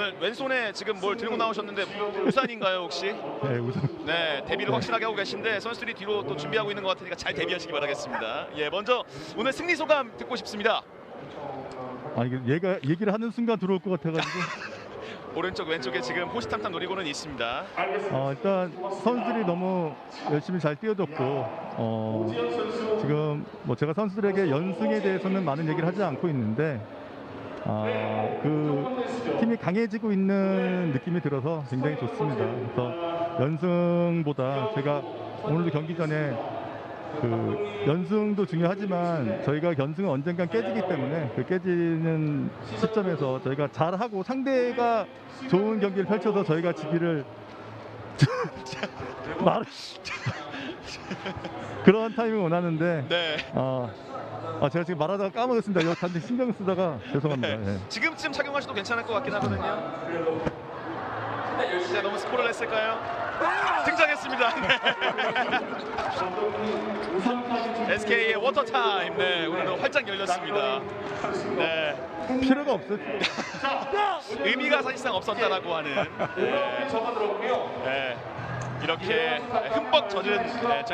오늘 왼손에 지금 뭘 들고 나오셨는데 우산인가요 혹시? 네, 우선 네, 데뷔를 확실하게 하고 계신데 선수들이 뒤로 또 준비하고 있는 것 같으니까 잘 데뷔하시기 바라겠습니다. 예, 먼저 오늘 승리 소감 듣고 싶습니다. 아 이게 얘가 얘기를 하는 순간 들어올 것 같아가지고 오른쪽 왼쪽에 지금 호시탐탐 노리고는 있습니다. 어, 일단 선수들이 너무 열심히 잘 뛰어줬고 어, 지금 뭐 제가 선수들에게 연승에 대해서는 많은 얘기를 하지 않고 있는데 아, 그 팀이 강해지고 있는 느낌이 들어서 굉장히 좋습니다. 그래서 연승보다 제가 오늘도 경기 전에 그 연승도 중요하지만 저희가 연승은 언젠간 깨지기 때문에 그 깨지는 시점에서 저희가 잘하고 상대가 좋은 경기를 펼쳐서 저희가 지기를 말 그런 타이밍을 원하는데 네. 어, 아 제가 지금 말하다가 까먹었습니다. 이거 단지 신경 쓰다가 죄송합니다. 네. 예. 지금쯤 착용하셔도 괜찮을 것 같긴 하거든요. 네, 너무 스포를 했을까요? 등장했습니다. 네. SK의 워터 타임. 네, 오늘도 활짝 열렸습니다. 네, 필요가 없어요. 의미가 사실상 없었다라고 하는. 네, 네, 이렇게 흠뻑 젖은 네, 전